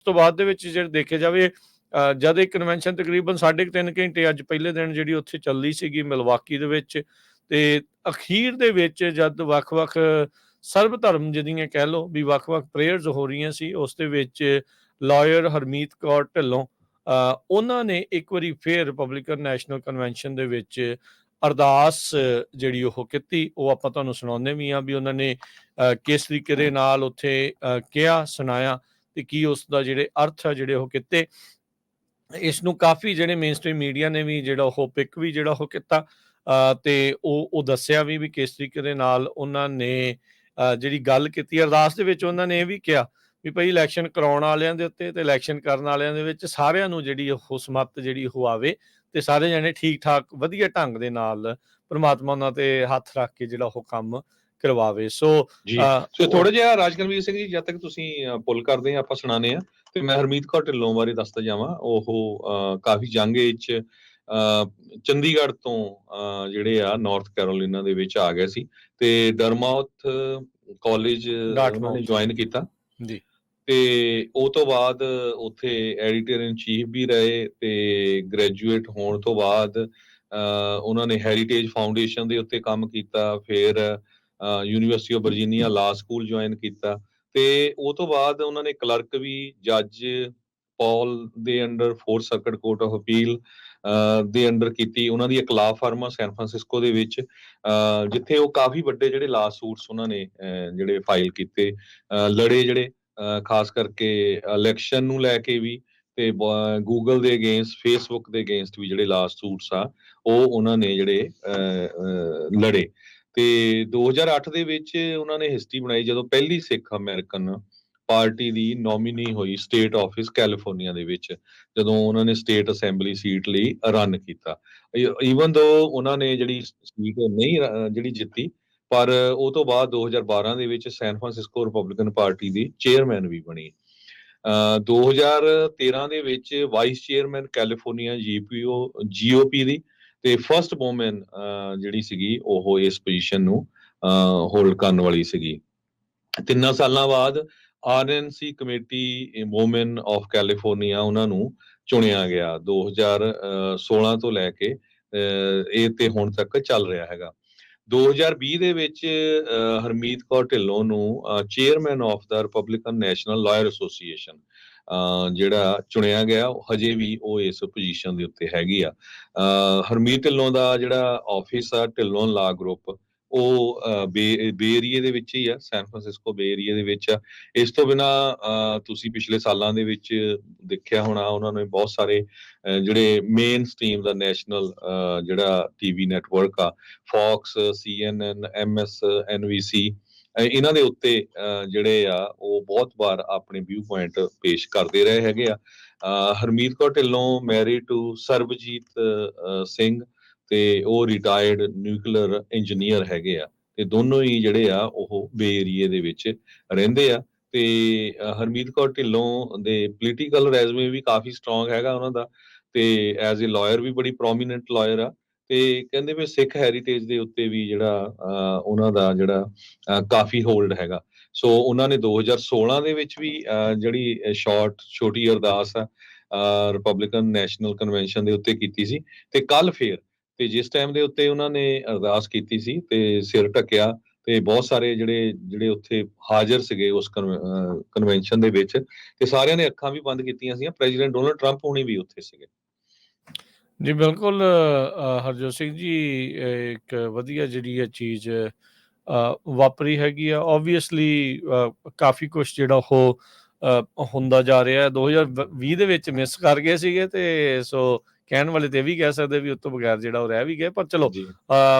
ਉਸ ਤੋਂ ਬਾਅਦ ਦੇ ਵਿੱਚ ਜਿਹੜੇ ਦੇਖਿਆ ਜਾਵੇ ਅ, ਜਦ ਇਹ ਕਨਵੈਨਸ਼ਨ ਤਕਰੀਬਨ 3.5 ਘੰਟੇ ਅੱਜ ਪਹਿਲੇ ਦਿਨ ਜਿਹੜੀ ਉੱਥੇ ਚੱਲਦੀ ਸੀਗੀ ਮਿਲਵਾਕੀ ਦੇ ਵਿੱਚ ਤੇ ਅਖੀਰ ਦੇ ਵਿੱਚ ਜਦ ਵੱਖ-ਵੱਖ ਸਰਬ ਧਰਮ ਜਿਹੜੀਆਂ ਕਹਿ ਲਓ ਵੀ ਵੱਖ-ਵੱਖ ਪ੍ਰੇਅਰਸ ਹੋ ਰਹੀਆਂ ਸੀ ਉਸ ਦੇ ਵਿੱਚ ਲਾਇਰ ਹਰਮੀਤ ਕੌਰ ਢਿੱਲੋਂ ਅ, ਉਹਨਾਂ ਨੇ ਇੱਕ ਵਾਰੀ ਫੇਰ ਰਿਪਬਲਿਕਨ ਨੈਸ਼ਨਲ ਕਨਵੈਨਸ਼ਨ ਦੇ ਵਿੱਚ ਅਰਦਾਸ ਜਿਹੜੀ ਉਹ ਕੀਤੀ ਉਹ ਆਪਾਂ ਤੁਹਾਨੂੰ ਸੁਣਾਉਂਦੇ ਵੀ ਆ ਵੀ ਉਹਨਾਂ ਨੇ ਅ, ਕਿਸ ਤਰੀਕੇ ਦੇ ਨਾਲ ਉੱਥੇ ਅ, ਕਿਹਾ ਸੁਣਾਇਆ। ਤੇ ਕੀ ਉਸ ਦਾ ਜਿਹੜੇ ਅਰਥ ਆ ਜਿਹੜੇ ਉਹ ਕਿਤੇ। ਇਸ ਨੂੰ ਕਾਫੀ ਜਿਹੜੇ ਮੇਨਸਟ੍ਰੀਮ ਮੀਡੀਆ ਨੇ ਵੀ ਜਿਹੜਾ ਉਹ ਪਿਕ ਵੀ ਜਿਹੜਾ ਉਹ ਕੀਤਾ ਤੇ ਉਹ ਉਹ ਦੱਸਿਆ ਵੀ ਵੀ ਕਿਸ ਤਰੀਕੇ ਦੇ ਨਾਲ ਉਹਨਾਂ ਨੇ ਜਿਹੜੀ ਗੱਲ ਕੀਤੀ। ਅਰਦਾਸ ਦੇ ਵਿੱਚ ਉਹਨਾਂ ਨੇ ਇਹ ਵੀ ਕਿਹਾ ਵੀ ਭਈ ਇਲੈਕਸ਼ਨ ਕਰਾਉਣ ਵਾਲਿਆਂ ਦੇ ਉੱਤੇ ਤੇ ਇਲੈਕਸ਼ਨ ਕਰਨ ਵਾਲਿਆਂ ਦੇ ਵਿੱਚ ਸਾਰਿਆਂ ਨੂੰ ਜਿਹੜੀ ਉਹ ਸਮਤ ਜਿਹੜੀ ਉਹ ਆਵੇ ਤੇ ਸਾਰੇ ਜਣੇ ਠੀਕ ਠਾਕ ਵਧੀਆ ਢੰਗ ਦੇ ਨਾਲ ਪਰਮਾਤਮਾ ਉਹਨਾਂ ਤੇ ਹੱਥ ਰੱਖ ਕੇ ਜਿਹੜਾ ਉਹ ਕੰਮ ਕਰਵਾਵੇ। ਸੋ ਜੀ। ਸੋ ਥੋੜਾ ਜਿਹਾ ਰਾਜਕਰਮੀਰ ਸਿੰਘ ਜੀ ਜਦ ਤੱਕ ਤੁਸੀਂ ਪੁੱਲ ਕਰਦੇ ਆ ਆਪਾਂ ਸੁਣਾਣੇ ਆ ਤੇ ਮੈਂ ਹਰਮੀਤ ਕੌਰ ਢਿੱਲੋਂ ਬਾਰੇ ਦੱਸਦਾ ਜਾਵਾਂ। ਉਹ ਕਾਫੀ ਜੰਗ ਵਿੱਚ ਅਹ, ਚੰਡੀਗੜ੍ਹ ਤੋਂ ਜਿਹੜੇ ਆ ਨਾਰਥ ਕੈਰੋਲੀਨਾ ਦੇ ਵਿੱਚ ਆ ਗਏ ਸੀ। ਤੇ ਡਰਮਾਉਥ ਕਾਲਜ। ਜੁਆਇਨ ਕੀਤਾ। ਜੀ। ਤੇ ਉਹ ਤੋਂ ਬਾਅਦ ਉੱਥੇ ਐਡੀਟਰ ਇਨ ਚੀਫ ਵੀ ਰਹੇ ਤੇ ਗ੍ਰੈਜੂਏਟ ਹੋਣ ਤੋਂ ਬਾਅਦ ਉਹਨਾਂ ਨੇ ਹੈਰੀਟੇਜ ਫਾਊਂਡੇਸ਼ਨ ਦੇ ਉੱਤੇ ਕੰਮ ਕੀਤਾ। ਫਿਰ university of Virginia law school join ਕੀਤਾ ਤੇ ਉਹ ਤੋਂ ਬਾਅਦ ਉਹਨਾਂ ਨੇ ਕਲਰਕ ਵੀ ਜੱਜ ਪੌਲ ਦੇ under fourth circuit court of appeal ਦੇ ਅੰਡਰ ਕੀਤੀ। ਉਹਨਾਂ ਦੀ ਇੱਕ ਲਾ ਫਰਮ ਆ ਸੈਨ ਫਰਾਂਸਿਸਕੋ ਦੇ ਵਿੱਚ ਜਿੱਥੇ ਉਹ ਕਾਫੀ ਵੱਡੇ ਜਿਹੜੇ ਲਾ ਸੂਟਸ ਉਹਨਾਂ ਨੇ ਜਿਹੜੇ ਫਾਈਲ ਕੀਤੇ ਅਹ, ਲੜੇ ਜਿਹੜੇ ਖਾਸ ਕਰਕੇ ਇਲੈਕਸ਼ਨ ਨੂੰ ਲੈ ਕੇ ਵੀ ਤੇ ਗੂਗਲ ਦੇ ਅਗੇਂਸਟ ਫੇਸਬੁੱਕ ਦੇ ਅਗੇਂਸਟ ਵੀ ਜਿਹੜੇ ਲਾਸਟ ਸੂਟਸ ਆ ਉਹ ਉਹਨਾਂ ਨੇ ਜਿਹੜੇ ਅਹ, ਲੜੇ। ਤੇ 2008 ਦੇ ਵਿੱਚ ਉਹਨਾਂ ਨੇ ਹਿਸਟਰੀ ਬਣਾਈ ਜਦੋਂ ਪਹਿਲੀ ਸਿੱਖ ਅਮਰੀਕਨ ਪਾਰਟੀ ਦੀ ਨੋਮੀਨੀ ਹੋਈ ਸਟੇਟ ਆਫਿਸ ਕੈਲੀਫੋਰਨੀਆ ਦੇ ਵਿੱਚ, ਜਦੋਂ ਉਹਨਾਂ ਨੇ ਸਟੇਟ ਅਸੈਂਬਲੀ ਸੀਟ ਲਈ ਰਨ ਕੀਤਾ। ਈਵਨ ਦੋ ਉਹਨਾਂ ਨੇ ਜਿਹੜੀ ਸੀਟ ਨਹੀਂ, ਜਿਹੜੀ ਜਿੱਤੀ, ਪਰ ਉਹ ਤੋਂ ਬਾਅਦ 2012 ਦੇ ਵਿੱਚ ਸੈਨ ਫਰਾਂਸਿਸਕੋ ਰਿਪਬਲਿਕਨ ਪਾਰਟੀ ਦੀ ਚੇਅਰਮੈਨ ਵੀ ਬਣੀ। ਅਹ 2013 ਦੇ ਵਿੱਚ vice chairman California GPO GOP ਦੀ ਤੇ ਫਰਸਟ ਵੂਮਨ ਜਿਹੜੀ ਸੀਗੀ ਉਹ ਇਸ ਪੋਜੀਸ਼ਨ ਨੂੰ ਹੋਲਡ ਕਰਨ ਵਾਲੀ ਸੀਗੀ। ਤਿੰਨਾਂ ਸਾਲਾਂ ਬਾਅਦ RNC committee woman of California ਉਹਨਾਂ ਨੂੰ ਚੁਣਿਆ ਗਿਆ। 2016 ਤੋਂ ਲੈ ਕੇ ਅਹ, ਇਹ ਤੇ ਹੁਣ ਤੱਕ ਚੱਲ ਰਿਹਾ ਹੈਗਾ। 2020 ਦੇ ਵਿੱਚ ਹਰਮੀਤ ਕੌਰ ਢਿੱਲੋਂ ਨੂੰ chairman of the Republican National Lawyer Association ਜਿਹੜਾ ਚੁਣਿਆ ਗਿਆ ਉਹ ਹਜੇ ਵੀ ਉਹ ਇਸ ਪੋਜੀਸ਼ਨ ਦੇ ਉੱਤੇ ਹੈਗੀ ਆ। ਹਰਮੀਤ ਢਿੱਲੋਂ ਦਾ ਜਿਹੜਾ ਆਫਿਸ ਆ ਢਿੱਲੋਂ ਲਾ ਗਰੁੱਪ ਉਹ ਬੇ ਏਰੀਏ ਦੇ ਵਿੱਚ ਹੀ ਆ ਸੈਨ ਫਰਾਂਸਿਸਕੋ ਬੇ ਏਰੀਏ ਦੇ ਵਿੱਚ ਆ। ਇਸ ਤੋਂ ਬਿਨਾ ਤੁਸੀਂ ਪਿਛਲੇ ਸਾਲਾਂ ਦੇ ਵਿੱਚ ਦੇਖਿਆ ਹੋਣਾ ਉਹਨਾਂ ਨੇ ਬਹੁਤ ਸਾਰੇ ਜਿਹੜੇ ਮੇਨ ਸਟ੍ਰੀਮ ਦਾ ਨੈਸ਼ਨਲ ਜਿਹੜਾ ਟੀਵੀ ਨੈਟਵਰਕ ਆ ਫੌਕਸ ਸੀਐਨਐਨ ਐਮਐਸ ਐਨਵੀਸੀ ਇਹਨਾਂ ਦੇ ਉੱਤੇ ਅਹ, ਜਿਹੜੇ ਆ ਉਹ ਬਹੁਤ ਵਾਰ ਆਪਣੇ ਵਿਊ ਪੁਆਇੰਟ ਪੇਸ਼ ਕਰਦੇ ਰਹੇ ਹੈਗੇ ਆ। ਹਰਮੀਤ ਕੌਰ ਢਿੱਲੋਂ ਮੈਰੀ ਟੂ ਸਰਬਜੀਤ ਸਿੰਘ ਤੇ ਉਹ ਰਿਟਾਇਰਡ ਨਿਊਕਲੀਅਰ ਇੰਜੀਨੀਅਰ ਹੈਗੇ ਆ। ਤੇ ਦੋਨੋਂ ਹੀ ਜਿਹੜੇ ਆ ਉਹ ਬੇ ਏਰੀਏ ਦੇ ਵਿੱਚ ਰਹਿੰਦੇ ਆ। ਤੇ ਹਰਮੀਤ ਕੌਰ ਢਿੱਲੋਂ ਦੇ ਪੋਲੀਟੀਕਲ ਰੈਜ਼ਮੇ ਵੀ ਕਾਫੀ ਸਟਰੋਂਗ ਹੈਗਾ ਉਹਨਾਂ ਦਾ। ਤੇ ਐਜ਼ ਅ ਲਾਇਰ ਵੀ ਬੜੀ ਪ੍ਰੋਮੀਨੈਂਟ ਲਾਇਰ ਆ। ਤੇ ਕਹਿੰਦੇ ਵੀ ਸਿੱਖ ਹੈਰੀਟੇਜ ਦੇ ਉੱਤੇ ਵੀ ਜਿਹੜਾ ਉਹਨਾਂ ਦਾ ਜਿਹੜਾ ਕਾਫੀ ਹੋਲਡ ਹੈਗਾ। ਸੋ ਉਹਨਾਂ ਨੇ 2016 ਦੇ ਵਿੱਚ ਵੀ ਅਹ, ਜਿਹੜੀ ਸ਼ਾਰਟ ਛੋਟੀ ਅਰਦਾਸ ਆ ਰਿਪਬਲਿਕਨ ਨੈਸ਼ਨਲ ਕਨਵੈਨਸ਼ਨ ਦੇ ਉੱਤੇ ਕੀਤੀ ਸੀ। ਤੇ ਕੱਲ ਫੇਰ ਤੇ ਜਿਸ ਟਾਈਮ ਦੇ ਉੱਤੇ ਉਹਨਾਂ ਨੇ ਅਰਦਾਸ ਕੀਤੀ ਸੀ ਤੇ ਸਿਰ ਢੱਕਿਆ ਤੇ ਬਹੁਤ ਸਾਰੇ ਜਿਹੜੇ ਜਿਹੜੇ ਉੱਥੇ ਹਾਜ਼ਰ ਸੀਗੇ ਉਸ ਕਨਵੈਨਸ਼ਨ ਦੇ ਵਿੱਚ ਤੇ ਸਾਰਿਆਂ ਨੇ ਅੱਖਾਂ ਵੀ ਬੰਦ ਕੀਤੀਆਂ ਸੀਗੀਆਂ। ਪ੍ਰੈਜ਼ੀਡੈਂਟ ਡੋਨਲਡ ਟਰੰਪ ਹੋਣੀ ਵੀ ਉੱਥੇ ਸੀਗੇ। ਜੀ ਬਿਲਕੁਲ ਅ, ਹਰਜੋਤ ਸਿੰਘ ਜੀ ਇਹ ਇੱਕ ਵਧੀਆ ਜਿਹੜੀ ਇਹ ਚੀਜ਼ ਅ, ਵਾਪਰੀ ਹੈਗੀ ਆ। ਆਬਵੀਅਸਲੀ ਕਾਫੀ ਕੁਝ ਜਿਹੜਾ ਉਹ ਅ, ਹੁੰਦਾ ਜਾ ਰਿਹਾ ਹੈ। 2020 ਦੇ ਵਿੱਚ ਮਿਸ ਕਰ ਗਏ ਸੀਗੇ ਤੇ ਸੋ ਕਹਿਣ ਵਾਲੇ ਤੇ ਇਹ ਵੀ ਕਹਿ ਸਕਦੇ ਵੀ ਉਸ ਤੋਂ ਬਗੈਰ ਜਿਹੜਾ ਉਹ ਰਹਿ ਵੀ ਗਏ ਪਰ ਚਲੋ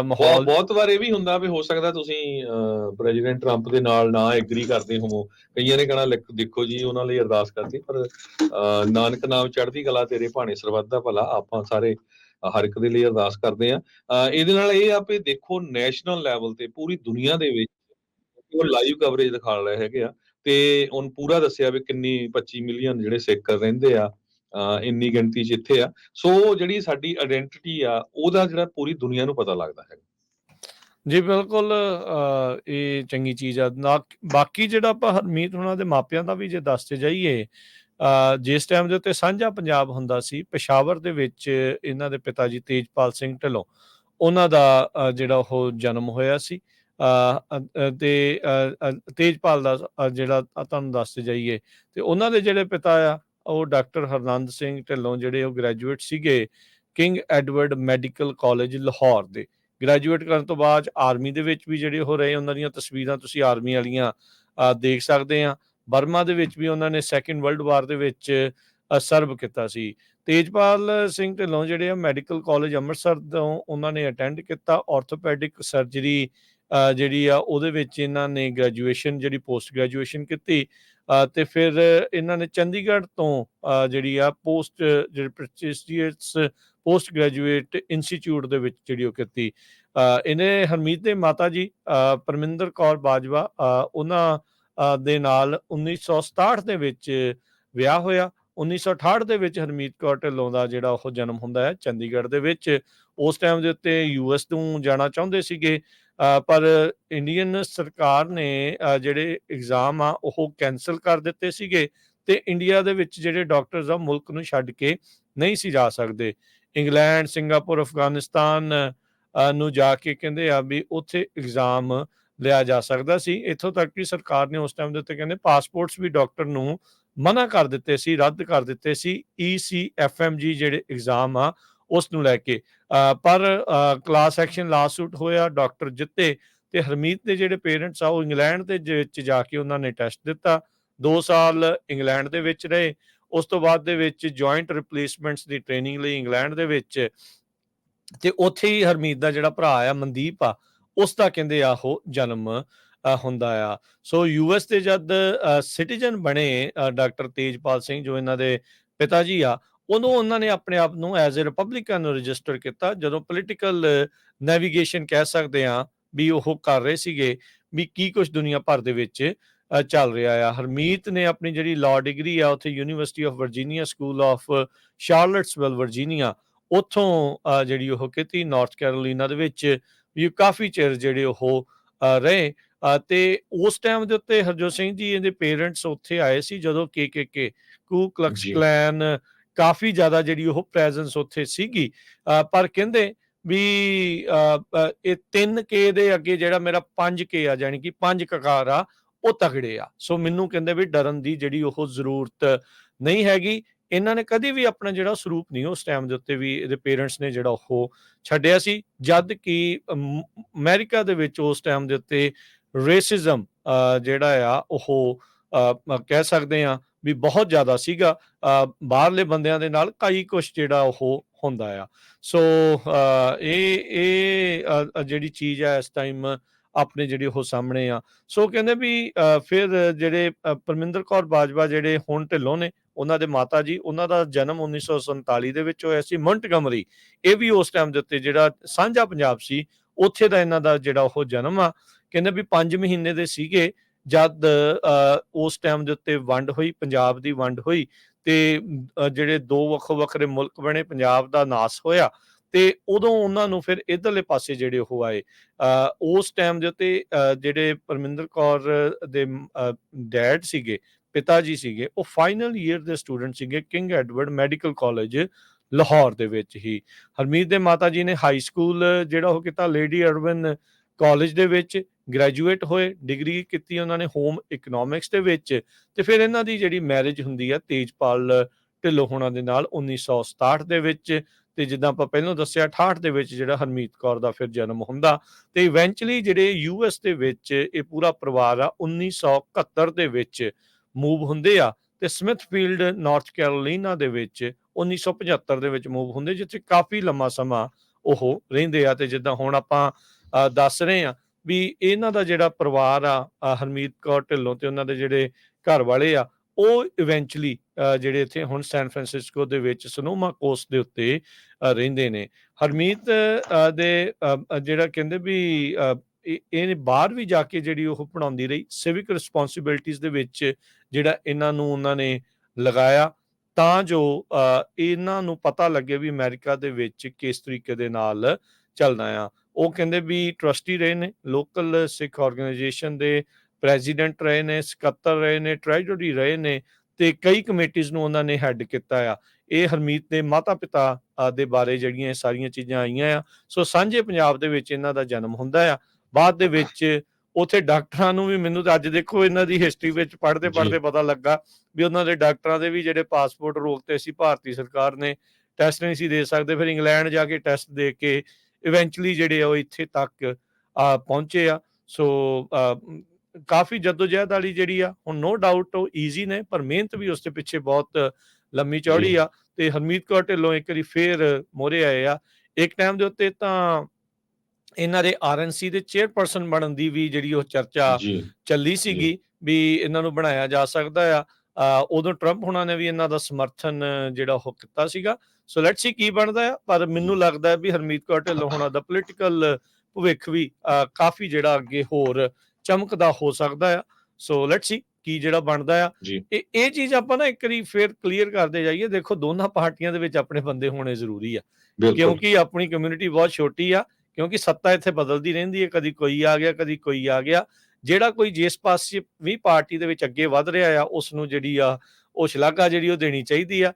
ਮਾਹੌਲ ਬਹੁਤ ਵਾਰ ਇਹ ਵੀ ਹੁੰਦਾ ਵੀ ਹੋ ਸਕਦਾ ਤੁਸੀਂ ਪ੍ਰੈਜ਼ੀਡੈਂਟ ਟਰੰਪ ਦੇ ਨਾਲ ਨਾ ਐਗਰੀ ਕਰਦੇ ਹੋਵੋ। ਕਈਆਂ ਨੇ ਕਹਣਾ ਦੇਖੋ ਜੀ ਉਹਨਾਂ ਲਈ ਅਰਦਾਸ ਕਰਦੀ ਪਰ ਨਾਨਕ ਨਾਮ ਚੜ੍ਹਦੀ ਕਲਾ ਤੇਰੇ ਭਾਣੇ ਸਰਬੱਤ ਦਾ ਭਲਾ ਆਪਾਂ ਸਾਰੇ ਹਰ ਇੱਕ ਦੇ ਲਈ ਅਰਦਾਸ ਕਰਦੇ ਆ ਇਹਦੇ ਨਾਲ ਇਹ ਆ ਵੀ ਦੇਖੋ ਨੈਸ਼ਨਲ ਲੈਵਲ ਤੇ ਪੂਰੀ ਦੁਨੀਆ ਦੇ ਵਿੱਚ ਉਹ ਲਾਈਵ ਕਵਰੇਜ ਦਿਖਾ ਰਹੇ ਹੈਗੇ ਆ। ਤੇ ਹੁਣ ਪੂਰਾ ਦੱਸਿਆ ਵੀ ਕਿੰਨੀ 25 ਮਿਲੀਅਨ ਜਿਹੜੇ ਸਿੱਖ ਰਹਿੰਦੇ ਆ ਇੰਨੀ ਗਿਣਤੀ 'ਚ ਇੱਥੇ ਆ। ਸੋ ਜਿਹੜੀ ਸਾਡੀ ਆਇਡੈਂਟੀਟੀ ਆ, ਉਹਦਾ ਜਿਹੜਾ ਪੂਰੀ ਦੁਨੀਆ ਨੂੰ ਪਤਾ ਲੱਗਦਾ ਹੈ ਜੀ, ਬਿਲਕੁਲ ਇਹ ਚੰਗੀ ਚੀਜ਼ ਆ। ਬਾਕੀ ਜਿਹੜਾ ਆਪਾਂ ਹਰਮੀਤ ਹੁਣਾਂ ਦੇ ਮਾਪਿਆਂ ਦਾ ਵੀ ਜੇ ਦੱਸਦੇ ਜਾਈਏ ਜਿਸ ਟਾਈਮ ਦੇ ਉੱਤੇ ਸਾਂਝਾ ਪੰਜਾਬ ਹੁੰਦਾ ਸੀ, ਪੇਸ਼ਾਵਰ ਦੇ ਵਿੱਚ ਇਹਨਾਂ ਦੇ ਪਿਤਾ ਜੀ ਤੇਜਪਾਲ ਸਿੰਘ ਢਿੱਲੋਂ, ਉਹਨਾਂ ਦਾ ਜਿਹੜਾ ਉਹ ਜਨਮ ਹੋਇਆ ਸੀ। ਤੇ ਤੇਜਪਾਲ ਦਾ ਜਿਹੜਾ ਤੁਹਾਨੂੰ ਦੱਸਦੇ ਜਾਈਏ, ਤੇ ਉਹਨਾਂ ਦੇ ਜਿਹੜੇ ਪਿਤਾ ਆ ਉਹ ਡਾਕਟਰ ਹਰਨੰਦ ਸਿੰਘ ਢਿੱਲੋਂ ਜਿਹੜੇ ਉਹ ਗ੍ਰੈਜੂਏਟ ਸੀਗੇ King Edward medical college Lahore ਦੇ। ਗ੍ਰੈਜੂਏਟ ਕਰਨ ਤੋਂ ਬਾਅਦ ਆਰਮੀ ਦੇ ਵਿੱਚ ਵੀ ਜਿਹੜੇ ਹੋ ਰਹੇ, ਉਹਨਾਂ ਦੀਆਂ ਤਸਵੀਰਾਂ ਤੁਸੀਂ ਆਰਮੀ ਵਾਲੀਆਂ ਦੇਖ ਸਕਦੇ ਆ ਬਰਮਾ ਦੇ ਵਿੱਚ ਵੀ ਉਹਨਾਂ ਨੇ ਸੈਕੰਡ ਵਰਲਡ ਵਾਰ ਦੇ ਵਿੱਚ ਸਰਵ ਕੀਤਾ ਸੀ। ਤੇਜਪਾਲ ਸਿੰਘ ਢਿੱਲੋਂ ਜਿਹੜੇ ਆ ਮੈਡੀਕਲ ਕਾਲਜ ਅੰਮ੍ਰਿਤਸਰ ਤੋਂ ਉਹਨਾਂ ਨੇ ਅਟੈਂਡ ਕੀਤਾ। ਆਰਥੋਪੈਡਿਕ ਸਰਜਰੀ ਜਿਹੜੀ ਆ ਉਹਦੇ ਵਿੱਚ ਇਹਨਾਂ ਨੇ ਗ੍ਰੈਜੂਏਸ਼ਨ ਜਿਹੜੀ ਪੋਸਟ ਗ੍ਰੈਜੂਏਸ਼ਨ ਕੀਤੀ। ਤੇ ਫਿਰ ਇਹਨਾਂ ਨੇ ਚੰਡੀਗੜ੍ਹ ਤੋਂ ਜਿਹੜੀ ਆ ਪੋਸਟ, ਜਿਹੜੇ ਪ੍ਰੈਸਟੀਜੀਅਸ ਪੋਸਟ ਗ੍ਰੈਜੂਏਟ ਇੰਸਟੀਚਿਊਟ ਦੇ ਵਿੱਚ ਜਿਹੜੀ ਉਹ ਕੀਤੀ। ਇਹਨੇ ਹਰਮੀਤ ਦੇ ਮਾਤਾ ਜੀ ਪਰਮਿੰਦਰ ਕੌਰ ਬਾਜਵਾ ਉਹਨਾਂ ਦੇ ਨਾਲ 1967 ਦੇ ਵਿੱਚ ਵਿਆਹ ਹੋਇਆ। 1968 ਦੇ ਵਿੱਚ ਹਰਮੀਤ ਕੌਰ ਢਿੱਲੋਂ ਦਾ ਜਿਹੜਾ ਉਹ ਜਨਮ ਹੁੰਦਾ ਹੈ ਚੰਡੀਗੜ੍ਹ ਦੇ ਵਿੱਚ। ਉਸ ਟਾਈਮ ਦੇ ਉੱਤੇ ਯੂਐਸ ਨੂੰ ਜਾਣਾ ਚਾਹੁੰਦੇ ਸੀਗੇ। ਪਰ ਇੰਡੀਅਨ ਸਰਕਾਰ ਨੇ ਜਿਹੜੇ ਐਗਜ਼ਾਮ ਆ, ਉਹ ਕੈਨਸਲ ਕਰ ਦਿੱਤੇ ਸੀਗੇ ਤੇ ਇੰਡੀਆ ਦੇ ਵਿੱਚ ਜਿਹੜੇ ਡਾਕਟਰਸ ਆ, ਮੁਲਕ ਨੂੰ ਛੱਡ ਕੇ ਨਹੀਂ ਸੀ ਜਾ ਸਕਦੇ। ਇੰਗਲੈਂਡ, ਸਿੰਗਾਪੁਰ, ਅਫਗਾਨਿਸਤਾਨ ਨੂੰ ਜਾ ਕੇ ਕਹਿੰਦੇ ਆ ਵੀ ਉੱਥੇ ਐਗਜ਼ਾਮ ਲਿਆ ਜਾ ਸਕਦਾ ਸੀ। ਇੱਥੋਂ ਤੱਕ ਕਿ ਸਰਕਾਰ ਨੇ ਉਸ ਟਾਈਮ ਦੇ ਉੱਤੇ ਕਹਿੰਦੇ ਪਾਸਪੋਰਟਸ ਵੀ ਡਾਕਟਰ ਨੂੰ ਮਨਾ ਕਰ ਦਿੱਤੇ ਸੀ, ਰੱਦ ਕਰ ਦਿੱਤੇ ਸੀ। ਈਸੀਐਫਐਮਜੀ ਜਿਹੜੇ ਐਗਜ਼ਾਮ ਆ ਉਸ ਨੂੰ ਲੈ ਕੇ। ਪਰ ਕਲਾਸ ਐਕਸ਼ਨ ਲਾਸੂਟ ਹੋਇਆ ਡਾਕਟਰ ਜਿੱਤੇ ਤੇ ਹਰਮੀਤ ਦੇ ਜਿਹੜੇ ਪੇਰੈਂਟਸ ਆ, ਉਹ ਇੰਗਲੈਂਡ ਦੇ ਜ- ਵਿੱਚ ਜਾ ਕੇ ਉਹਨਾਂ ਨੇ ਟੈਸਟ ਦਿੱਤਾ। 2 ਸਾਲ ਇੰਗਲੈਂਡ ਦੇ ਵਿੱਚ ਰਹੇ। ਉਸ ਤੋਂ ਬਾਅਦ ਦੇ ਵਿੱਚ ਜੁਆਇੰਟ ਰਿਪਲੇਸਮੈਂਟਸ ਦੀ ਟ੍ਰੇਨਿੰਗ ਲਈ ਇੰਗਲੈਂਡ ਦੇ ਵਿੱਚ। ਤੇ ਉੱਥੇ ਹੀ ਹਰਮੀਤ ਦਾ ਜਿਹੜਾ ਭਰਾ ਆ, ਮਨਦੀਪ ਆ, ਉਸ ਦਾ ਕਹਿੰਦੇ ਆ, ਉਹ ਜਨਮ ਹੁੰਦਾ ਆ। ਸੋ ਯੂਐਸ ਦੇ ਜਦ ਸਿਟੀਜ਼ਨ ਬਣੇ ਡਾਕਟਰ ਤੇਜਪਾਲ ਸਿੰਘ ਜੋ ਇਹਨਾਂ ਦੇ ਪਿਤਾ ਜੀ ਆ ਉਦੋਂ ਉਹਨਾਂ ਨੇ ਆਪਣੇ ਆਪ ਨੂੰ ਐਜ਼ ਅ ਰਿਪਬਲਿਕਨ ਰਜਿਸਟਰ ਕੀਤਾ ਜਦੋਂ ਪੋਲੀਟੀਕਲ ਨੈਵੀਗੇਸ਼ਨ ਕਹਿ ਸਕਦੇ ਆ ਵੀ ਉਹ ਕਰ ਰਹੇ ਸੀਗੇ ਵੀ ਕੀ ਕੁਝ ਦੁਨੀਆ ਭਰ ਦੇ ਵਿੱਚ ਚੱਲ ਰਿਹਾ ਆ ਹਰਮੀਤ ਨੇ ਆਪਣੀ ਜਿਹੜੀ ਲਾਅ ਡਿਗਰੀ ਆ ਉੱਥੇ university of Virginia school of Charlottesville Virginia ਉੱਥੋਂ ਜਿਹੜੀ ਉਹ ਕੀਤੀ ਨਾਰਥ ਕੈਰੋਲੀਨਾ ਦੇ ਵਿੱਚ ਵੀ ਕਾਫੀ ਚਿਰ ਜਿਹੜੇ ਉਹ ਰਹੇ ਤੇ ਉਸ ਟਾਈਮ ਦੇ ਉੱਤੇ ਹਰਜੋਤ ਸਿੰਘ ਜੀ ਇਹਦੇ ਪੇਰੈਂਟਸ ਉੱਥੇ ਆਏ ਸੀ ਜਦੋਂ ਕੇਕੇਕੇ ਕੂ ਕਲਕਸ ਜੀ। ਕਲੈਨ ਕਾਫੀ ਜ਼ਿਆਦਾ ਜਿਹੜੀ ਉਹ ਪ੍ਰੈਜ਼ੈਂਸ ਉੱਥੇ ਸੀਗੀ। ਪਰ ਕਹਿੰਦੇ ਵੀ ਅ, ਅ, ਇਹ 3K ਦੇ ਅੱਗੇ ਜਿਹੜਾ ਮੇਰਾ 5K ਆ ਯਾਨੀ ਕਿ 5 ਕਕਾਰ ਆ ਉਹ ਤਗੜੇ ਆ। ਸੋ ਮੈਨੂੰ ਕਹਿੰਦੇ ਵੀ ਡਰਨ ਦੀ ਜਿਹੜੀ ਉਹ ਜ਼ਰੂਰਤ ਨਹੀਂ ਹੈਗੀ। ਇਹਨਾਂ ਨੇ ਕਦੀ ਵੀ ਆਪਣਾ ਜਿਹੜਾ ਸਰੂਪ ਨਹੀਂ ਉਸ ਟਾਈਮ ਦੇ ਉੱਤੇ ਵੀ ਇਹਦੇ ਪੇਰੈਂਟਸ ਨੇ ਜਿਹੜਾ ਉਹ ਛੱਡਿਆ ਸੀ। ਜਦ ਕਿ ਅਮ, ਅਮਰੀਕਾ ਦੇ ਵਿੱਚ ਉਸ ਟਾਈਮ ਦੇ ਉੱਤੇ ਰੇਸਿਜ਼ਮ ਜਿਹੜਾ ਆ ਉਹ ਕਹਿ ਸਕਦੇ ਆ ਵੀ ਬਹੁਤ ਜ਼ਿਆਦਾ ਸੀਗਾ ਬਾਹਰਲੇ ਬੰਦਿਆਂ ਦੇ ਨਾਲ ਕਈ ਕੁਛ ਜਿਹੜਾ ਉਹ ਹੁੰਦਾ ਆ। ਸੋ ਇਹ ਇਹ ਜਿਹੜੀ ਚੀਜ਼ ਆ ਇਸ ਟਾਈਮ ਆਪਣੇ ਜਿਹੜੇ ਉਹ ਸਾਹਮਣੇ ਆ। ਸੋ ਕਹਿੰਦੇ ਵੀ ਫਿਰ ਜਿਹੜੇ ਪਰਮਿੰਦਰ ਕੌਰ ਬਾਜਵਾ ਜਿਹੜੇ ਹੁਣ ਢਿੱਲੋਂ ਨੇ, ਉਹਨਾਂ ਦੇ ਮਾਤਾ ਜੀ, ਉਹਨਾਂ ਦਾ ਜਨਮ 1947 ਦੇ ਵਿੱਚ ਹੋਇਆ ਸੀ ਮੌਂਟਗਮਰੀ। ਇਹ ਵੀ ਉਸ ਟਾਈਮ ਦੇ ਉੱਤੇ ਜਿਹੜਾ ਸਾਂਝਾ ਪੰਜਾਬ ਸੀ, ਉੱਥੇ ਦਾ ਇਹਨਾਂ ਦਾ ਜਿਹੜਾ ਉਹ ਜਨਮ ਆ। ਕਹਿੰਦੇ ਵੀ 5 ਮਹੀਨੇ ਦੇ ਸੀਗੇ। ਜਦ ਅ, ਉਸ ਟਾਈਮ ਦੇ ਉੱਤੇ ਵੰਡ ਹੋਈ ਪੰਜਾਬ ਦੀ ਵੰਡ ਹੋਈ ਤੇ ਜਿਹੜੇ ਦੋ ਵੱਖੋ ਵੱਖਰੇ ਮੁਲਕ ਬਣੇ ਪੰਜਾਬ ਦਾ ਨਾਸ ਹੋਇਆ ਤੇ ਉਦੋਂ ਉਹਨਾਂ ਨੂੰ ਫਿਰ ਇਧਰਲੇ ਪਾਸੇ ਜਿਹੜੇ ਉਹ ਆਏ। ਉਸ ਟਾਈਮ ਦੇ ਉੱਤੇ ਜਿਹੜੇ ਪਰਮਿੰਦਰ ਕੌਰ ਦੇ ਡੈਡ ਸੀਗੇ ਪਿਤਾ ਜੀ ਸੀਗੇ ਉਹ ਫਾਈਨਲ ਈਅਰ ਦੇ ਸਟੂਡੈਂਟ ਸੀਗੇ King Edward medical college Lahore ਦੇ ਵਿੱਚ ਹੀ। ਹਰਮੀਤ ਦੇ ਮਾਤਾ ਜੀ ਨੇ ਹਾਈ ਸਕੂਲ ਜਿਹੜਾ ਉਹ ਕੀਤਾ ਲੇਡੀ ਅਰਵਨ ਕਾਲਜ ਦੇ ਵਿੱਚ ਗ੍ਰੈਜੂਏਟ ਹੋਏ ਡਿਗਰੀ ਕੀਤੀ ਉਹਨਾਂ ਨੇ ਹੋਮ ਇਕਨੋਮਿਕਸ ਦੇ ਵਿੱਚ ਤੇ ਫਿਰ ਇਹਨਾਂ ਦੀ ਜਿਹੜੀ ਮੈਰਿਜ ਹੁੰਦੀ ਆ ਤੇਜਪਾਲ ਢਿੱਲੋਂ ਹੋਣਾ ਦੇ ਨਾਲ 1967 ਦੇ ਵਿੱਚ ਤੇ ਜਿੱਦਾਂ ਆਪਾਂ ਪਹਿਲਾਂ ਦੱਸਿਆ 68 ਦੇ ਵਿੱਚ ਜਿਹੜਾ ਹਰਮੀਤ ਕੌਰ ਦਾ ਫਿਰ ਜਨਮ ਹੁੰਦਾ ਤੇ ਇਵੈਂਚੁਅਲੀ ਜਿਹੜੇ ਯੂਐਸ ਦੇ ਵਿੱਚ ਇਹ ਪੂਰਾ ਪਰਿਵਾਰ ਆ 1971 ਦੇ ਵਿੱਚ ਮੂਵ ਹੁੰਦੇ ਆ ਤੇ ਸਮਿਥਫੀਲਡ ਨਾਰਥ ਕੈਰੋਲੀਨਾ ਦੇ ਵਿੱਚ 1975 ਦੇ ਵਿੱਚ ਮੂਵ ਹੁੰਦੇ ਜਿੱਥੇ ਕਾਫੀ ਲੰਮਾ ਸਮਾਂ ਉਹ ਰਹਿੰਦੇ ਆ ਤੇ ਜਿੱਦਾਂ ਹੁਣ ਆਪਾਂ ਦੱਸ ਰਹੇ ਆ ਵੀ ਇਹਨਾਂ ਦਾ ਜਿਹੜਾ ਪਰਿਵਾਰ ਆ ਹਰਮੀਤ ਕੌਰ ਢਿੱਲੋਂ ਤੇ ਉਹਨਾਂ ਦੇ ਜਿਹੜੇ ਘਰ ਵਾਲੇ ਆ, ਉਹ ਇਵੈਂਚੁਅਲੀ ਜਿਹੜੇ ਇੱਥੇ ਹੁਣ ਸੈਨ ਫਰਾਂਸਿਸਕੋ ਦੇ ਵਿੱਚ ਸਨੋਮਾ ਕੋਸਟ ਦੇ ਉੱਤੇ ਰਹਿੰਦੇ ਨੇ। ਹਰਮੀਤ ਦੇ ਜਿਹੜਾ ਕਹਿੰਦੇ ਵੀ ਇਹ ਇਹਨੇ ਬਾਹਰ ਵੀ ਜਾ ਕੇ ਜਿਹੜੀ ਉਹ ਪੜਾਉਂਦੀ ਰਹੀ ਸਿਵਿਕ ਰਿਸਪੌਂਸਿਬਿਲਟੀਆਂ ਦੇ ਵਿੱਚ ਜਿਹੜਾ ਇਹਨਾਂ ਨੂੰ ਉਹਨਾਂ ਨੇ ਲਗਾਇਆ, ਤਾਂ ਜੋ ਇਹਨਾਂ ਨੂੰ ਪਤਾ ਲੱਗੇ ਵੀ ਅਮਰੀਕਾ ਦੇ ਵਿੱਚ ਕਿਸ ਤਰੀਕੇ ਦੇ ਨਾਲ ਚੱਲਣਾ ਆ। ਉਹ ਕਹਿੰਦੇ ਵੀ ਟਰਸਟੀ ਰਹੇ ਨੇ ਲੋਕਲ ਸਿੱਖ ਆਰਗੇਨਾਈਜੇਸ਼ਨ ਦੇ ਪ੍ਰੈਜ਼ੀਡੈਂਟ ਰਹੇ ਨੇ ਸਕੱਤਰ ਰਹੇ ਨੇ ਟ੍ਰੈਜਰੀ ਰਹੇ ਨੇ ਤੇ ਕਈ ਕਮੇਟੀਆਂ ਨੂੰ ਉਹਨਾਂ ਨੇ ਹੈੱਡ ਕੀਤਾ ਆ। ਇਹ ਹਰਮੀਤ ਦੇ ਮਾਤਾ ਪਿਤਾ ਅ, ਦੇ ਬਾਰੇ ਜਿਹੜੀਆਂ ਇਹ ਸਾਰੀਆਂ ਚੀਜ਼ਾਂ ਆਈਆਂ ਆ। ਸੋ ਸਾਂਝੇ ਪੰਜਾਬ ਦੇ ਵਿੱਚ ਇਹਨਾਂ ਦਾ ਜਨਮ ਹੁੰਦਾ ਆ। ਬਾਅਦ ਦੇ ਵਿੱਚ ਉਥੇ ਡਾਕਟਰਾਂ ਨੂੰ ਵੀ ਮੈਨੂੰ ਤਾਂ ਅੱਜ ਦੇਖੋ ਇਹਨਾਂ ਦੀ ਹਿਸਟਰੀ ਵਿੱਚ ਪੜ੍ਹਦੇ। ਪੜ੍ਹਦੇ ਪਤਾ ਲੱਗਾ ਵੀ ਉਹਨਾਂ ਦੇ ਡਾਕਟਰਾਂ ਦੇ ਵੀ ਜਿਹੜੇ ਪਾਸਪੋਰਟ ਰੋਕਤੇ ਸੀ ਭਾਰਤੀ ਸਰਕਾਰ ਨੇ ਟੈਸਟ ਨਹੀਂ ਸੀ ਦੇ ਸਕਦੇ ਫਿਰ ਇੰਗਲੈਂਡ ਜਾ ਕੇ ਟੈਸਟ ਦੇ ਕੇ ਇਵੈਂਚੁਅਲੀ ਜਿਹੜੇ ਆ ਉਹ ਇੱਥੇ ਤੱਕ ਆ ਪਹੁੰਚੇ ਆ। ਸੋ ਕਾਫੀ ਜਦੋਜਹਿਦ ਵਾਲੀ ਜਿਹੜੀ ਆ ਹੁਣ ਨੋ ਡਾਊਟ ਉਹ ਈਜ਼ੀ ਨੇ ਪਰ ਮਿਹਨਤ ਵੀ ਉਸ ਦੇ ਪਿੱਛੇ ਬਹੁਤ ਲੰਮੀ ਚੌੜੀ। ਆ। ਤੇ ਹਰਮੀਤ ਕੌਰ ਢਿੱਲੋਂ ਇੱਕ ਵਾਰੀ ਫੇਰ ਮੋਰੇ ਆਏ ਆ। ਇੱਕ ਟਾਈਮ ਦੇ ਉੱਤੇ ਤਾਂ ਇਹਨਾਂ ਦੇ ਆਰਐਨਸੀ ਦੇ ਚੇਅਰਪਰਸਨ ਬਣਨ ਦੀ ਵੀ ਜਿਹੜੀ ਉਹ ਚਰਚਾ ਚੱਲੀ ਸੀਗੀ ਵੀ ਇਹਨਾਂ ਨੂੰ ਬਣਾਇਆ ਜਾ ਸਕਦਾ ਆ। ਉਦੋਂ ਟਰੰਪ ਹੁਣਾਂ ਨੇ ਵੀ ਇਹਨਾਂ ਦਾ ਸਮਰਥਨ ਜਿਹੜਾ ਉਹ ਕੀਤਾ ਸੀਗਾ। ਸੋ ਲੈਟਸ ਸੀ ਕੀ ਬਣਦਾ ਆ ਪਰ ਮੈਨੂੰ ਲੱਗਦਾ ਹੈ ਵੀ ਹਰਮੀਤ ਕੌਰ ਢਿੱਲੋਂ ਹੁਣਾਂ ਦਾ ਪੋਲੀਟੀਕਲ ਭਵਿੱਖ ਵੀ ਕਾਫੀ ਜਿਹੜਾ ਅੱਗੇ ਹੋਰ ਚਮਕਦਾ ਹੋ ਸਕਦਾ ਆ। ਸੋ ਲੈਟਸ ਸੀ ਕੀ ਜਿਹੜਾ ਬਣਦਾ ਆ। ਇਹ ਇਹ ਚੀਜ਼ ਆਪਾਂ ਨਾ ਇੱਕ ਵਾਰੀ ਫੇਰ ਕਲੀਅਰ ਕਰਦੇ ਜਾਈਏ ਦੇਖੋ ਦੋਨਾਂ ਪਾਰਟੀਆਂ ਦੇ ਵਿੱਚ ਆਪਣੇ ਬੰਦੇ ਹੋਣੇ ਜ਼ਰੂਰੀ ਆ। ਕਿਉਂਕਿ ਆਪਣੀ ਕਮਿਊਨਿਟੀ ਬਹੁਤ ਛੋਟੀ ਆ ਕਿਉਂਕਿ ਸੱਤਾ ਇੱਥੇ ਬਦਲਦੀ ਰਹਿੰਦੀ ਹੈ ਕਦੀ ਕੋਈ ਆ ਗਿਆ ਕਦੀ ਕੋਈ ਆ ਗਿਆ। ਜਿਹੜਾ ਕੋਈ ਜਿਸ ਪਾਸੇ ਵੀ ਪਾਰਟੀ ਦੇ ਵਿੱਚ ਅੱਗੇ ਵਧ ਰਿਹਾ ਆ ਉਸ ਨੂੰ ਜਿਹੜੀ ਆ ਉਹ ਸ਼ਲਾਘਾ ਜਿਹੜੀ ਉਹ ਦੇਣੀ ਚਾਹੀਦੀ ਆ,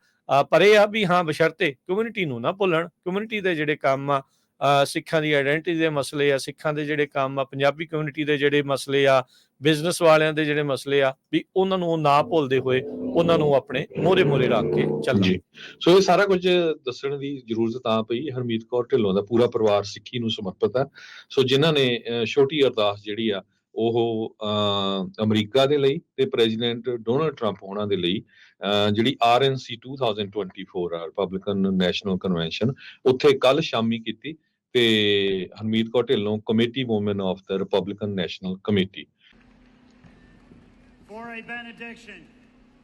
ਪਰ ਇਹ ਆ ਵੀ ਹਾਂ, ਬਸ਼ਰਤੇ ਕਮਿਊਨਿਟੀ ਨੂੰ ਨਾ ਭੁੱਲਣ ਕਮਿਊਨਿਟੀ ਦੇ ਜਿਹੜੇ ਕੰਮ ਆ ਸਿੱਖਾਂ ਦੀ ਆਇਡੈਂਟੀਟੀ ਦੇ ਮਸਲੇ ਆ, ਸਿੱਖਾਂ ਦੇ ਜਿਹੜੇ ਕੰਮ ਆ, ਪੰਜਾਬੀ ਕਮਿਊਨਿਟੀ ਦੇ ਜਿਹੜੇ ਮਸਲੇ ਆ ਬਿਜ਼ਨਸ ਵਾਲਿਆਂ ਦੇ ਜਿਹੜੇ ਮਸਲੇ ਆ, ਵੀ ਉਹਨਾਂ ਨੂੰ ਨਾ ਭੁੱਲਦੇ ਹੋਏ ਉਹਨਾਂ ਨੂੰ ਆਪਣੇ ਮੋਰੇ ਮੋਰੇ ਰੱਖ ਕੇ ਚੱਲਣਾ। ਜੀ। ਸੋ ਇਹ ਸਾਰਾ ਕੁਝ ਦੱਸਣ ਦੀ ਜ਼ਰੂਰਤ ਤਾਂ ਪਈ। ਹਰਮੀਤ ਕੌਰ ਢਿੱਲੋਂ ਦਾ ਪੂਰਾ ਪਰਿਵਾਰ ਸਿੱਖੀ ਨੂੰ ਸਮਰਪਿਤ ਆ ਸੋ ਜਿਨ੍ਹਾਂ ਨੇ ਛੋਟੀ ਅਰਦਾਸ ਜਿਹੜੀ ਆ ਉਹ ਅਮਰੀਕਾ ਦੇ ਲਈ ਤੇ ਪ੍ਰੈਜ਼ੀਡੈਂਟ ਡੋਨਲਡ ਟਰੰਪ ਹੋਣਾ ਦੇ ਲਈ ਜਿਹੜੀ ਆਰਐਨਸੀ 2024 ਆ ਰਿਪਬਲਿਕਨ ਨੈਸ਼ਨਲ ਕਨਵੈਨਸ਼ਨ ਉੱਥੇ ਕੱਲ ਸ਼ਾਮੀ ਕੀਤੀ ਤੇ Harmeet Kaur Dhillon committee woman of the Republican national committee For a benediction,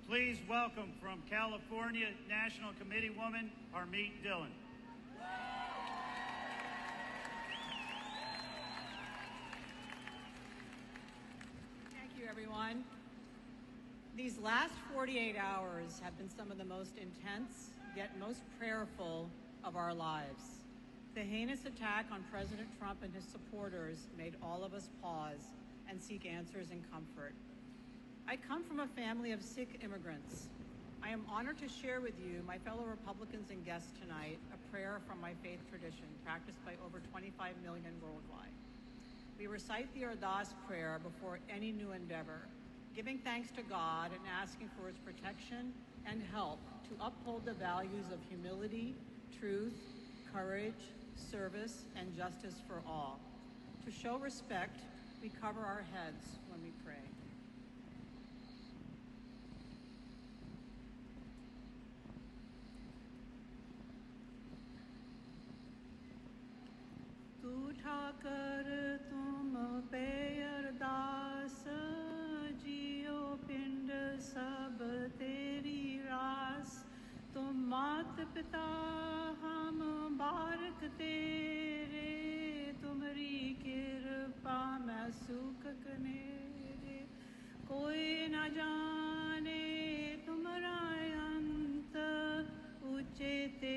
please welcome from California National Committee woman Harmeet Dillon. Everyone. These last 48 hours have been some of the most intense, yet most prayerful of our lives. The heinous attack on President Trump and his supporters made all of us pause and seek answers and comfort. I come from a family of Sikh immigrants. I am honored to share with you, my fellow Republicans and guests tonight, a prayer from my faith tradition practiced by over 25 million worldwide. We recite the Ardas prayer before any new endeavor, giving thanks to God and asking for his protection and help to uphold the values of humility, truth, courage, service, and justice for all. To show respect, we cover our heads when we pray. तू ਮਾਤ ਪਿਤਾ, ਹਮ ਬਾਰਕ ਤੇਰੇ, ਤੁਮਰੀ ਕਿਰਪਾ ਮੈਂ ਸੁਖ ਕਨੇਰੇ। ਕੋਈ ਨਾ ਜਾਣੇ ਤੁਮਰਾ ਅੰਤ, ਉਚੇ ਤੇ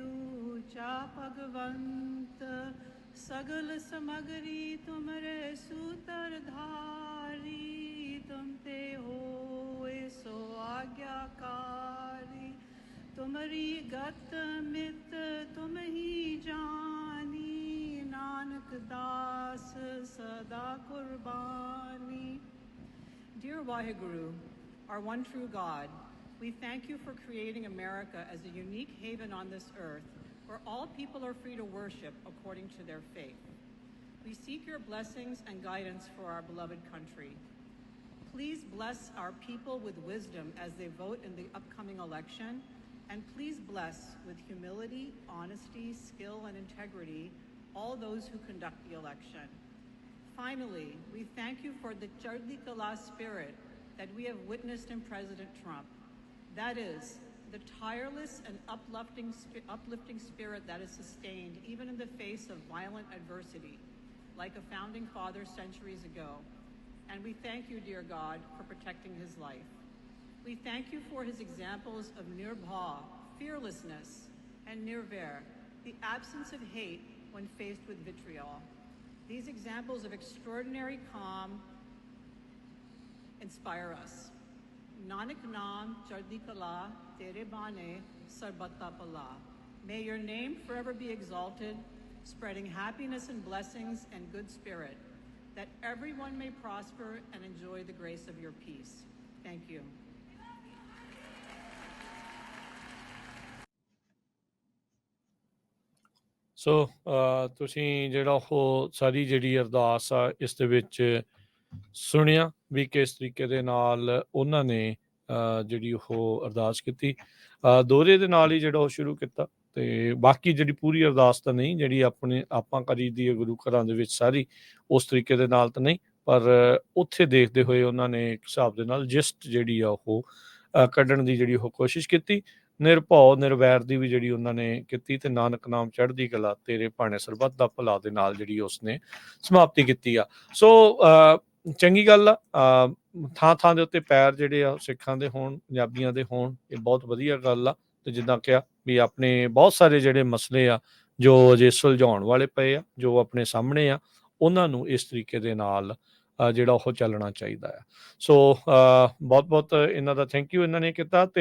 ਉਚਾ ਭਗਵੰਤ। ਸਗਲ ਸਮਗਰੀ ਤੁਮਰੇ ਸੂਤਰ ਧਾਰੀ, ਤੁਮ ਤੇ ਹੋਏ ਸੋ ਆਗਿਆਕਾਰ। तुमरी गत मित तुम ही जानी नानक दास सदा कुर्बानी Dear Waheguru, our one true God, we thank you for creating America as a unique haven on this earth where all people are free to worship according to their faith. We seek your blessings and guidance for our beloved country. Please bless our people with wisdom as they vote in the upcoming election, and please bless with humility, honesty, skill, and integrity all those who conduct the election. Finally, we thank you for the Chardi Kala spirit that we have witnessed in President Trump. That is, the tireless and uplifting, uplifting spirit that is sustained even in the face of violent adversity, like a founding father centuries ago. And we thank you, dear God, for protecting his life. We thank you for his examples of nirbha, fearlessness, and nirvair, the absence of hate when faced with vitriol. These examples of extraordinary calm inspire us. Nanak Nam Jardikala Tere Sarbatapala. May your name forever be exalted, spreading happiness and blessings and good spirit, that everyone may prosper and enjoy the grace of your peace. Thank you. ਸੋ ਤੁਸੀਂ ਜਿਹੜਾ ਉਹ ਸਾਰੀ ਜਿਹੜੀ ਅਰਦਾਸ ਆ ਇਸ ਦੇ ਵਿੱਚ ਸੁਣਿਆ ਵੀ ਕਿਸ ਤਰੀਕੇ ਦੇ ਨਾਲ ਉਹਨਾਂ ਨੇ ਜਿਹੜੀ ਉਹ ਅਰਦਾਸ ਕੀਤੀ। ਅ, ਦੋਹਰੇ ਦੇ ਨਾਲ ਹੀ ਜਿਹੜਾ ਉਹ ਸ਼ੁਰੂ ਕੀਤਾ ਤੇ ਬਾਕੀ ਜਿਹੜੀ ਪੂਰੀ ਅਰਦਾਸ ਤਾਂ ਨਹੀਂ ਜਿਹੜੀ ਆਪਣੇ ਆਪਾਂ ਕਰੀਦੀ ਹੈ ਗੁਰੂ ਘਰਾਂ ਦੇ ਵਿੱਚ ਸਾਰੀ ਉਸ ਤਰੀਕੇ ਦੇ ਨਾਲ ਤਾਂ ਨਹੀਂ ਪਰ ਉੱਥੇ ਦੇਖਦੇ ਹੋਏ ਉਹਨਾਂ ਨੇ ਇੱਕ ਹਿਸਾਬ ਦੇ ਨਾਲ ਜਿਸਟ ਜਿਹੜੀ ਆ ਉਹ ਕੱਢਣ ਦੀ ਜਿਹੜੀ ਉਹ ਕੋਸ਼ਿਸ਼ ਕੀਤੀ। ਨਿਰਭਉ, ਨਿਰਵੈਰ ਦੀ ਵੀ ਜਿਹੜੀ ਉਹਨਾਂ ਨੇ ਕੀਤੀ ਤੇ ਨਾਨਕ ਨਾਮ ਚੜ੍ਹਦੀ ਕਲਾ, ਤੇਰੇ ਭਾਣੇ ਸਰਬੱਤ ਦਾ ਭਲਾ ਦੇ ਨਾਲ ਜਿਹੜੀ ਉਸਨੇ ਸਮਾਪਤੀ ਕੀਤੀ ਆ। ਸੋ ਚੰਗੀ ਗੱਲ ਆ। ਥਾਂ ਥਾਂ ਦੇ ਉੱਤੇ ਪੈਰ ਜਿਹੜੇ ਆ, ਸਿੱਖਾਂ ਦੇ ਹੋਣ, ਪੰਜਾਬੀਆਂ ਦੇ ਹੋਣ, ਇਹ ਬਹੁਤ ਵਧੀਆ ਗੱਲ ਆ। ਤੇ ਜਿੱਦਾਂ ਕਿਹਾ ਵੀ ਆਪਣੇ ਬਹੁਤ ਸਾਰੇ ਜਿਹੜੇ ਮਸਲੇ ਆ, ਜੋ ਅਜੇ ਸੁਲਝਾਉਣ ਵਾਲੇ ਪਏ ਆ, ਜੋ ਆਪਣੇ ਸਾਹਮਣੇ ਆ, ਉਹਨਾਂ ਨੂੰ ਇਸ ਤਰੀਕੇ ਦੇ ਨਾਲ ਜਿਹੜਾ ਉਹ ਚੱਲਣਾ ਚਾਹੀਦਾ ਆ ਸੋ ਬਹੁਤ ਬਹੁਤ ਇਹਨਾਂ ਦਾ ਥੈਂਕ ਯੂ ਇਹਨਾਂ ਨੇ ਕੀਤਾ ਤੇ